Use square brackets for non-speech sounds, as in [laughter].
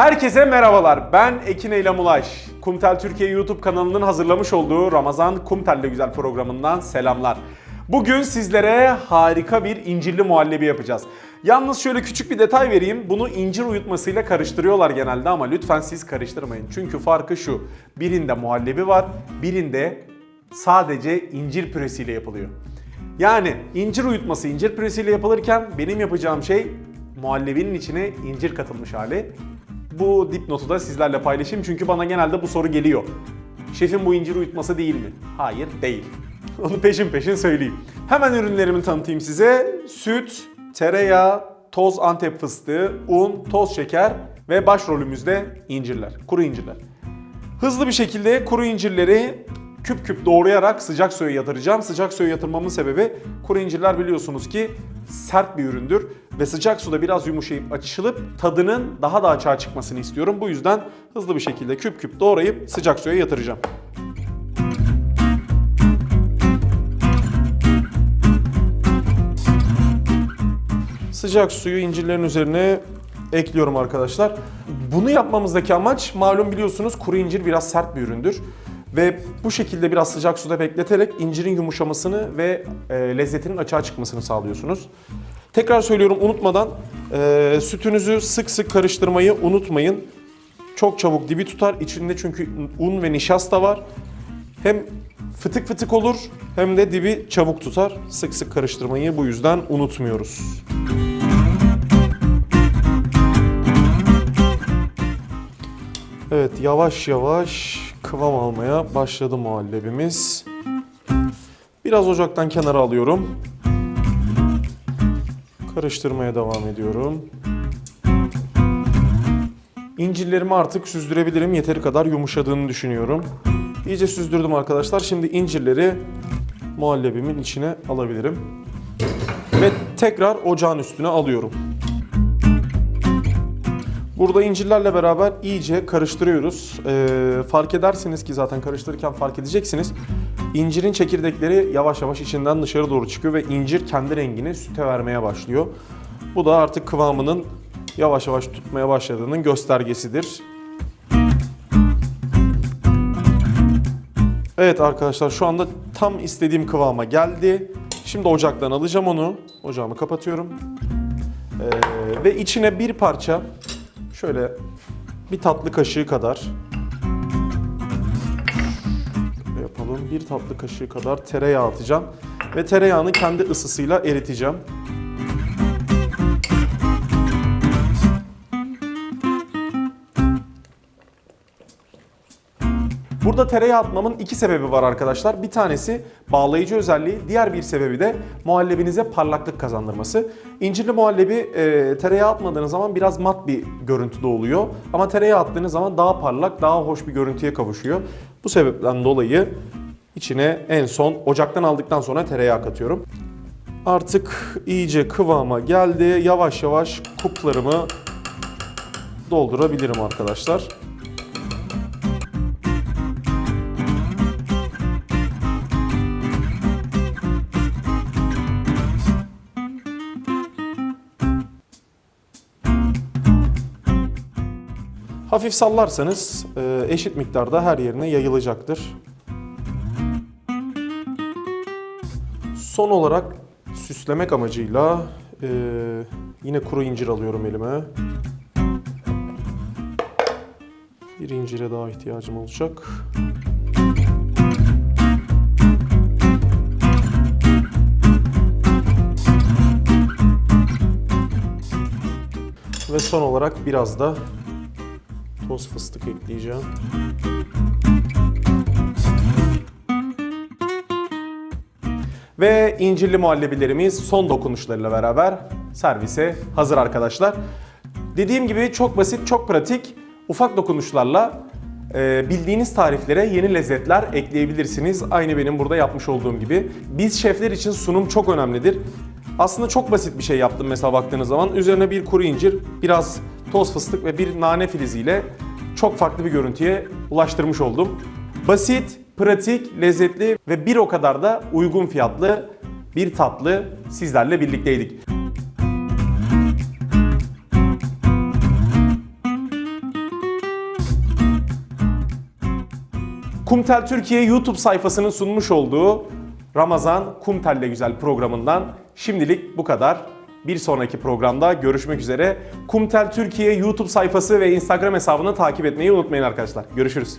Herkese merhabalar. Ben Ekin Eylem Ulaş. Kumtel Türkiye YouTube kanalının hazırlamış olduğu Ramazan Kumtel'le Güzel programından selamlar. Bugün sizlere harika bir incirli muhallebi yapacağız. Yalnız şöyle küçük bir detay vereyim. Bunu incir uyutmasıyla karıştırıyorlar genelde ama lütfen siz karıştırmayın. Çünkü farkı şu. Birinde muhallebi var, birinde sadece incir püresiyle yapılıyor. Yani incir uyutması incir püresiyle yapılırken benim yapacağım şey muhallebinin içine incir katılmış hali. Bu dipnotu da sizlerle paylaşayım çünkü bana genelde bu soru geliyor. Şefim bu incir uyutması değil mi? Hayır değil. [laughs] Onu peşin peşin söyleyeyim. Hemen ürünlerimi tanıtayım size. Süt, tereyağı, toz antep fıstığı, un, toz şeker ve başrolümüzde incirler, kuru incirler. Hızlı bir şekilde kuru incirleri küp küp doğrayarak sıcak suya yatıracağım. Sıcak suya yatırmamın sebebi kuru incirler biliyorsunuz ki sert bir üründür ve sıcak suda biraz yumuşayıp açılıp tadının daha da açığa çıkmasını istiyorum. Bu yüzden hızlı bir şekilde küp küp doğrayıp sıcak suya yatıracağım. Sıcak suyu incirlerin üzerine ekliyorum arkadaşlar. Bunu yapmamızdaki amaç malum biliyorsunuz kuru incir biraz sert bir üründür. Ve bu şekilde biraz sıcak suda bekleterek incirin yumuşamasını ve e, lezzetinin açığa çıkmasını sağlıyorsunuz. Tekrar söylüyorum unutmadan e, sütünüzü sık sık karıştırmayı unutmayın. Çok çabuk dibi tutar. İçinde çünkü un ve nişasta var. Hem fıtık fıtık olur hem de dibi çabuk tutar. Sık sık karıştırmayı bu yüzden unutmuyoruz. Evet yavaş yavaş kıvam almaya başladı muhallebimiz. Biraz ocaktan kenara alıyorum. Karıştırmaya devam ediyorum. İncirlerimi artık süzdürebilirim. Yeteri kadar yumuşadığını düşünüyorum. İyice süzdürdüm arkadaşlar. Şimdi incirleri muhallebimin içine alabilirim. Ve tekrar ocağın üstüne alıyorum. Burada incirlerle beraber iyice karıştırıyoruz. Ee, fark edersiniz ki zaten karıştırırken fark edeceksiniz. İncirin çekirdekleri yavaş yavaş içinden dışarı doğru çıkıyor ve incir kendi rengini süte vermeye başlıyor. Bu da artık kıvamının yavaş yavaş tutmaya başladığının göstergesidir. Evet arkadaşlar şu anda tam istediğim kıvama geldi. Şimdi ocaktan alacağım onu. Ocağımı kapatıyorum. Ee, ve içine bir parça şöyle bir tatlı kaşığı kadar Şöyle yapalım. Bir tatlı kaşığı kadar tereyağı atacağım ve tereyağını kendi ısısıyla eriteceğim. Burada tereyağı atmamın iki sebebi var arkadaşlar. Bir tanesi bağlayıcı özelliği, diğer bir sebebi de muhallebinize parlaklık kazandırması. İncirli muhallebi e, tereyağı atmadığınız zaman biraz mat bir görüntüde oluyor. Ama tereyağı attığınız zaman daha parlak, daha hoş bir görüntüye kavuşuyor. Bu sebepten dolayı içine en son ocaktan aldıktan sonra tereyağı katıyorum. Artık iyice kıvama geldi. Yavaş yavaş kuplarımı doldurabilirim arkadaşlar. Hafif sallarsanız e, eşit miktarda her yerine yayılacaktır. Son olarak süslemek amacıyla e, yine kuru incir alıyorum elime. Bir incire daha ihtiyacım olacak. Ve son olarak biraz da toz fıstık ekleyeceğim. Ve incirli muhallebilerimiz son dokunuşlarıyla beraber servise hazır arkadaşlar. Dediğim gibi çok basit, çok pratik, ufak dokunuşlarla e, bildiğiniz tariflere yeni lezzetler ekleyebilirsiniz. Aynı benim burada yapmış olduğum gibi. Biz şefler için sunum çok önemlidir. Aslında çok basit bir şey yaptım mesela baktığınız zaman. Üzerine bir kuru incir, biraz toz fıstık ve bir nane filiziyle çok farklı bir görüntüye ulaştırmış oldum. Basit, pratik, lezzetli ve bir o kadar da uygun fiyatlı bir tatlı sizlerle birlikteydik. Kumtel Türkiye YouTube sayfasının sunmuş olduğu Ramazan Kumtel'le Güzel programından şimdilik bu kadar. Bir sonraki programda görüşmek üzere. Kumtel Türkiye YouTube sayfası ve Instagram hesabını takip etmeyi unutmayın arkadaşlar. Görüşürüz.